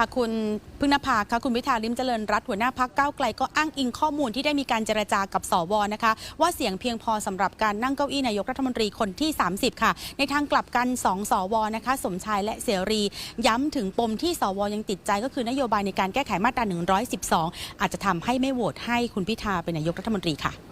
ค่ะคุณพึ่งนภาค่ะคุณพิธาลิมเจริญรัตหัวหน้าพักเก้าไกลก็อ้างอิงข้อมูลที่ได้มีการเจรจากับสวนะคะ ว่าเสียงเพียงพอสำหรับการนั่งเก้าอี้นายกรัฐมนตรีคนที่ 30 ค่ะ ในทางกลับกัน 2 สวนะคะ สมชายและเสรี ย้ำถึงปมที่สวยังติดใจก็คือนโยบายในการแก้ไขมาตรา 112 อาจจะทำให้ไม่โหวตให้คุณพิธาเป็นนายกรัฐมนตรีค่ะ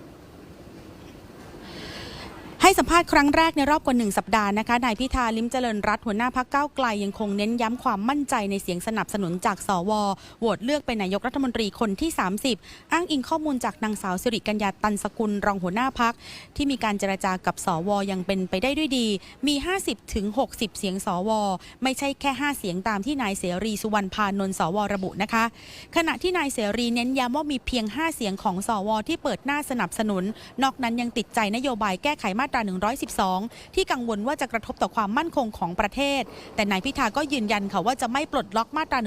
ให้สัมภาษณ์ครั้งแรกในรอบกว่าหนึ่งสัปดาห์นะคะนายพิธาลิมเจริญรัตหัวหน้าพักก้าไกลยังคงเน้นย้ำความมั่นใจในเสียงสนับสนุนจากสวโหวตเลือกเป็นนายกรัฐมนตรีคนที่ 30 อ้างอิงข้อมูลจากนางสาวสิริกัญญาตันสกุลรองหัวหน้าพัก ที่มีการเจรจากับสวยังเป็นไปได้ด้วยดี มี 50ถึง60 เสียงสว ไม่ใช่แค่ 5 เสียงตามที่นายเสรีสุวรรณพานนท์สวระบุนะคะ ขณะที่นายเสรีเน้นย้ำว่ามีเพียง 5 เสียงของสว ที่เปิดหน้าสนับสนุน นอกนั้นยังติดใจนโยบายแก้ไขมาตรา112 ที่กังวลว่าจะกระทบต่อความมั่นคงของประเทศ แต่นายพิธาก็ยืนยันค่ะว่าจะไม่ปลดล็อกมาตรา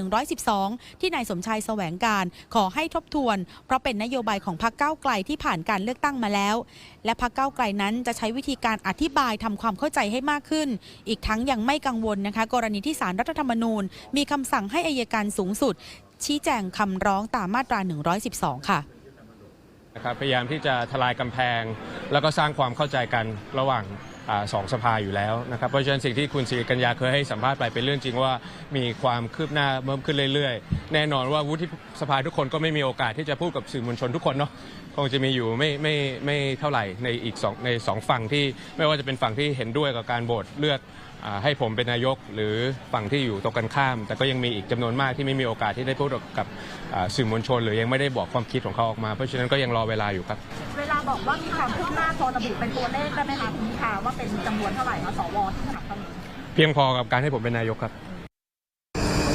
112 ที่นายสมชายแสวงการขอให้ทบทวน เพราะเป็นนโยบายของพรรคก้าวไกลที่ผ่านการเลือกตั้งมาแล้ว และพรรคก้าวไกลนั้นจะใช้วิธีการอธิบายทำความเข้าใจให้มากขึ้น อีกทั้งยังไม่กังวลนะคะ กรณีที่สารรัฐธรรมนูญ มีคำสั่งให้อายการสูงสุด ชี้แจงคำร้องตามมาตรา 112 ค่ะ นะครับพยายามที่จะทลายกำแพง แล้วก็สร้างความเข้าใจกันระหว่าง สองสภาอยู่แล้วนะครับเพราะฉะนั้นสิ่งที่คุณสิริกัญญาเคยให้สัมภาษณ์ไปเป็นเรื่องจริงว่ามีความคืบหน้าเพิ่มขึ้นเรื่อยๆ แน่นอนว่าวุฒิสภาทุกคนก็ไม่มีโอกาสที่จะพูดกับสื่อมวลชนทุกคนเนาะคงจะมีอยู่ไม่ไม่ไม่เท่าไหร่ในอีกสองในสองฝั่งที่ไม่ว่าจะเป็นฝั่งที่เห็นด้วยกับการโหวตเลือกอให้ผมเป็นนายกหรือฝั่งที่อยู่ตรงกันข้าม แต่ก็ยังมีอีกจำนวนมากที่ไม่มีโอกาสที่ได้พูดกับสื่อมวลชน หรือยังไม่ได้บอกความคิดของเขาออกมา เพราะฉะนั้นก็ยังรอเวลาอยู่ครับเว บอกว่ามีความคืบหน้าพอระบุเป็นตัวเลขได้ไหมคะคุณพิธาว่าเป็นจำนวนเท่าไหร่คะสวที่สนับสนุนเพียงพอกับการให้ผมเป็นนายกครับ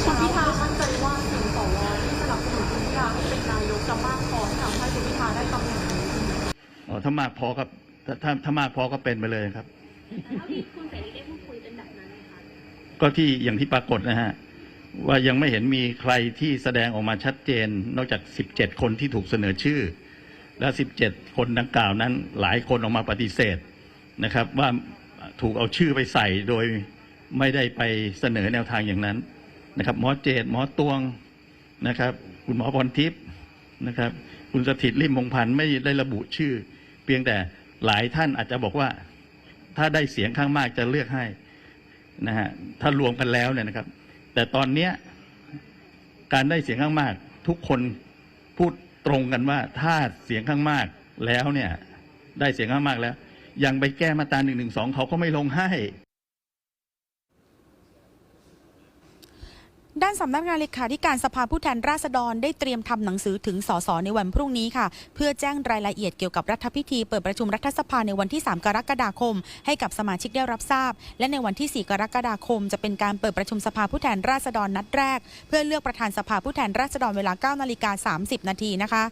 คุณพิธามั่นใจว่าเสียงสวที่สนับสนุนคุณพิธาให้เป็นนายกจะมากพอที่ทำให้คุณพิธาได้ตำแหน่งนี้ใช่ไหมอ๋อถ้ามากพอก็ถ้าถ้าถ้ามากพอก็เป็นไปเลยครับแล้วที่คุณเสรีได้พูดคุยเป็นแบบนั้นไหมคะก็ที่อย่างที่ปรากฏนะฮะว่ายังไม่เห็นมีใครที่แสดงออกมาชัดเจน นอกจาก 17 คนที่ถูกเสนอชื่อ และ 17 คนดังกล่าวนั้นหลายคนออกมาปฏิเสธนะครับ ว่าถูกเอาชื่อไปใส่โดยไม่ได้ไปเสนอแนวทางอย่างนั้นนะครับ หมอเจตหมอตวงนะครับ คุณหมอพรทิพย์นะครับ คุณสถิตริมพงพันธ์ไม่ได้ระบุชื่อ เพียงแต่หลายท่านอาจจะบอกว่า ถ้าได้เสียงข้างมากจะเลือกให้นะฮะถ้ารวมกันแล้วเนี่ยนะครับ แต่ตอนเนี้ยการได้เสียงข้างมาก ทุกคนพูด ตรงกันว่าถ้าเสียงข้างมากแล้วเนี่ย ได้เสียงข้างมากแล้ว ยังไปแก้มาตราหนึ่งหนึ่งสองเขาก็ไม่ลงให้ ด้านสำนักงานเลขาธิการสภาผู้แทนราษฎรได้เตรียมทำหนังสือถึงสสในวันพรุ่งนี้ค่ะ เพื่อแจ้งรายละเอียดเกี่ยวกับรัฐพิธีเปิดประชุมรัฐสภาในวันที่ 3 กรกฎาคม ให้กับสมาชิกได้รับทราบ และในวันที่ 4 กรกฎาคม จะเป็นการเปิดประชุมสภาผู้แทนราษฎรนัดแรก เพื่อเลือกประธานสภาผู้แทนราษฎรเวลา9นาฬิกา30นาทีนะคะ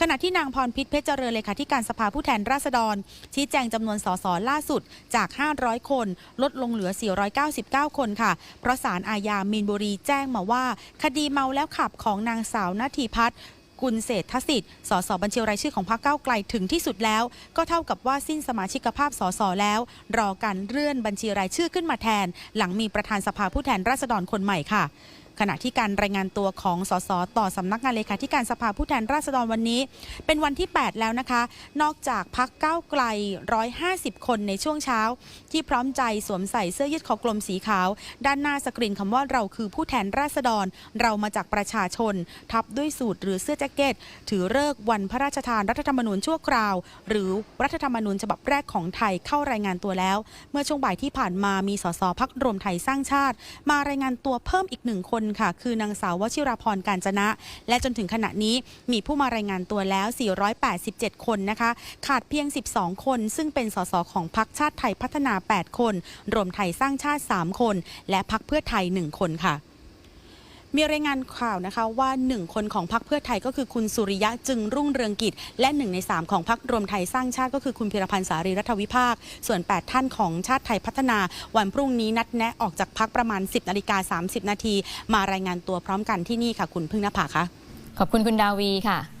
ขณะที่นางพรพิษเพชรเจริญเลขาธิการสภาผู้แทนราษฎร ชี้แจงจำนวนสสล่าสุดจาก 500 คน ลดลงเหลือ 499 คนค่ะเพราะศาลอาญามีนบุรีแจ้งมาว่า คดีเมาแล้วขับของนางสาวนาทีพัฒน์กุลเศรษฐสิทธิ์สสบัญชีรายชื่อของพรรคก้าวไกลถึงที่สุดแล้ว ก็เท่ากับว่าสิ้นสมาชิกภาพสสแล้ว รอการเลื่อนบัญชีรายชื่อขึ้นมาแทน หลังมีประธานสภาผู้แทนราษฎรคนใหม่ค่ะ ขณะที่การรายงานตัวของสสต่อสำนักงานเลขาธิการสภาผู้แทนราษฎรวันนี้ เป็นวันที่ 8 แล้วนะคะ นอกจากพักก้าวไกล 150 คนในช่วงเช้า ที่พร้อมใจสวมใส่เสื้อยืดคอกลมสีขาว ด้านหน้าสกรีนคำว่าเราคือผู้แทนราษฎร เรามาจากประชาชน ทับด้วยสูตรหรือเสื้อแจ็คเก็ต ถือเลิกวันพระราชทานรัฐธรรมนูญชั่วคราว หรือรัฐธรรมนูญฉบับแรกของไทยเข้ารายงานตัวแล้ว เมื่อช่วงบ่ายที่ผ่านมามีสสพักรวมไทยสร้างชาติ มารายงานตัวเพิ่มอีกหนึ่งคนค่ะ คือนางสาววชิราพรการจนะ และจนถึงขณะนี้มีผู้มารายงานตัวแล้ว 487 คนนะคะ ขาดเพียง 12 คน ซึ่งเป็นสสของพรรคชาติไทยพัฒนา 8 คน รวมไทยสร้างชาติ 3 คน และพรรคเพื่อไทย 1 คนค่ะ มีรายงานข่าวนะคะว่าหนึ่งคนของพรรคเพื่อไทยก็คือคุณสุริยะจึงรุ่งเรืองกิจ และหนึ่งในสามของพรรครวมไทยสร้างชาติก็คือคุณพิรพันธ์สารีรัฐวิภาค ส่วน 8 ท่านของชาติไทยพัฒนา วันพรุ่งนี้นัดแนะออกจากพักประมาณ 10นาฬิกา30 นาทีมารายงานตัวพร้อมกันที่นี่ค่ะ คุณพึ่งนภาคะขอบคุณคุณดาวีค่ะ